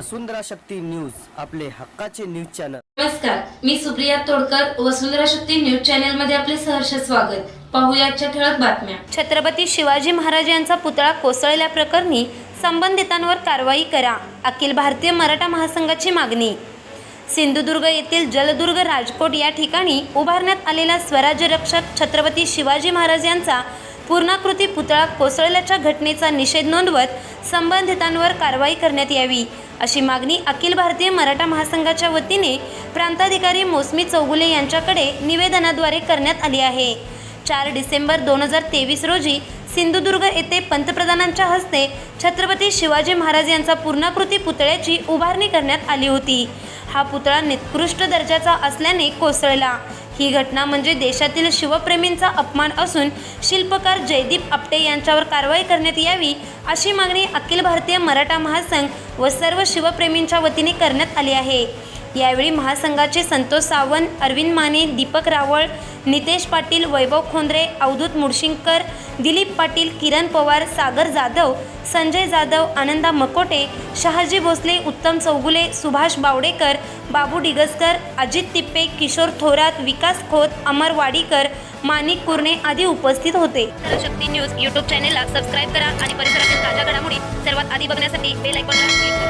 वसुंधरा Shakti news आपले हक्काचे news channel. नमस्कार मी सुप्रिया तोडकर वसुंधरा शक्ती न्यूज चॅनलमध्ये आपले सहर्ष स्वागत. पाहूया आजच्या ठळक बातम्या. छत्रपती शिवाजी महाराज यांचा पुतळा कोसळल्याप्रकरणी संबंधितांवर कारवाई करा अखिल भारतीय मराठा महासंघाची मागणी. सिंधुदुर्ग येथील जलदुर्ग राजकोट या ठिकाणी उभारण्यात आलेला स्वराज्य रक्षक छत्रपती शिवाजी महाराज यांचा पूर्णाकृती पुतळा कोसळल्याच्या घटनेचा निषेध नोंदवत संबंधितांवर कारवाई करण्यात यावी. अशी मागणी अखिल भारतीय मराठा महासंघाच्या वतीने प्रांताधिकारी मोसमी चौगुले यांच्याकडे निवेदनाद्वारे करण्यात आली आहे. चार डिसेंबर दोन हजार तेवीस रोजी सिंधुदुर्ग येथे पंतप्रधानांच्या हस्ते छत्रपती शिवाजी महाराज यांचा पूर्णाकृती पुतळ्याची उभारणी करण्यात आली होती. हा पुतळा निकृष्ट दर्जाचा असल्याने कोसळला. ही घटना म्हणजे देशातील शिवप्रेमींचा अपमान असून शिल्पकार जयदीप आपटे यांच्यावर कारवाई करण्यात यावी अशी मागणी अखिल भारतीय मराठा महासंघ व सर्व शिवप्रेमींच्या वतीने करण्यात आली आहे. यावेळी महासंघाचे संतोष सावंत अरविंद माने दीपक रावळ नितेश पाटील वैभव खोंद्रे अवधूत मुळशिंगकर दिलीप पाटील किरण पवार सागर जाधव संजय जाधव आनंदा मकोटे शहाजी भोसले उत्तम चौगुले सुभाष बावडेकर बाबू डिगसकर अजित तिप्पे किशोर थोरात विकास खोत अमर वाडीकर माणिक कुर्णे आदी उपस्थित होते. शक्ती न्यूज यूट्यूब चॅनेलला सबस्क्राईब करा आणि परिसरातील ताज्या घडामोडी सर्वात आधी बघण्यासाठी बेल आयकॉनला क्लिक करा.